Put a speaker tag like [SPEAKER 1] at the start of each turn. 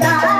[SPEAKER 1] 된다